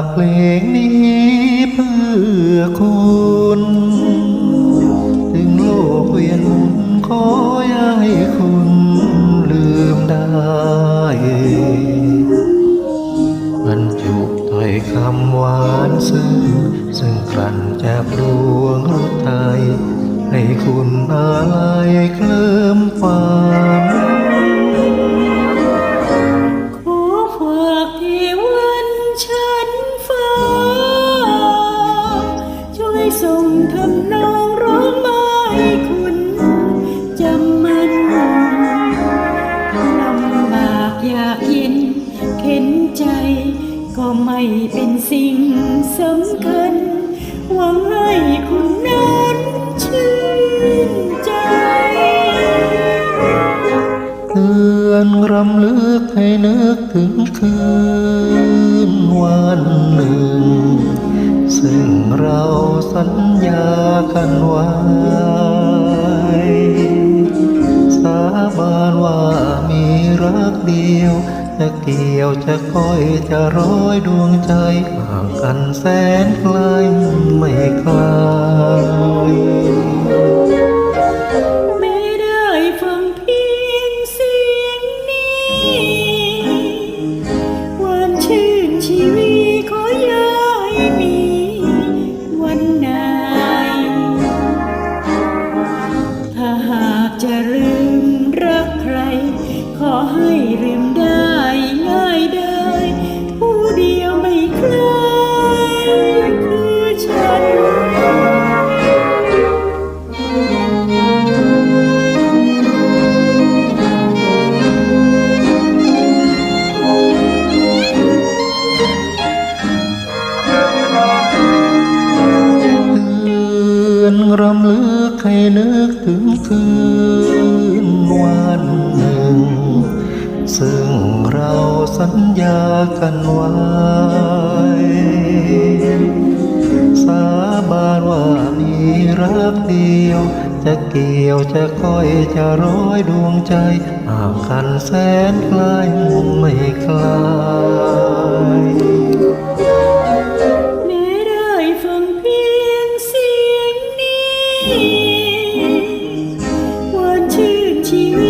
ากเพลงนี้เพื่อคุณถึงโลกเวียนหมุนขอให้คุณลืมได้บรรจุถ้อยคำหวานซึ้งซึ่งกลั่นจากรวงรุ่ไทยให้คุณอาลัยเคลิ้มฟัง ก็ไม่เป็นสิ่งสำคัญ หวังให้คุณนั้นชื่นใจเตือนรำลึกให้นึกถึงคืนวันหนึ่ง ซึ่งเราสัญญากันไว้สาบานว่ามีรักเดียว จะเกี่ยวจะก้อยจะร้อยดวงใจห่างกันแสนไกลไม่ไกลไม่ได้ฟังเพียงเสียงนี้วานชื่นชีวิตขอย่าให้มีวันไหนถ้าหากจะลืมรักใคร ขอให้ลืมได้ ง่ายได้ ผู้เดียวไม่ใครคือฉัน ตือนรำลึกให้นึกถึงคืนวันหนึ่ง ซึ่งเราสัญญากันไว้ สาบานว่ามีรักเดียว จะเกี่ยวจะก้อยจะร้อยดวงใจห่างกันแสนไกลไม่ไกลแม้ได้ฟังเพียงเสียงนี้วานชื่นชีวิต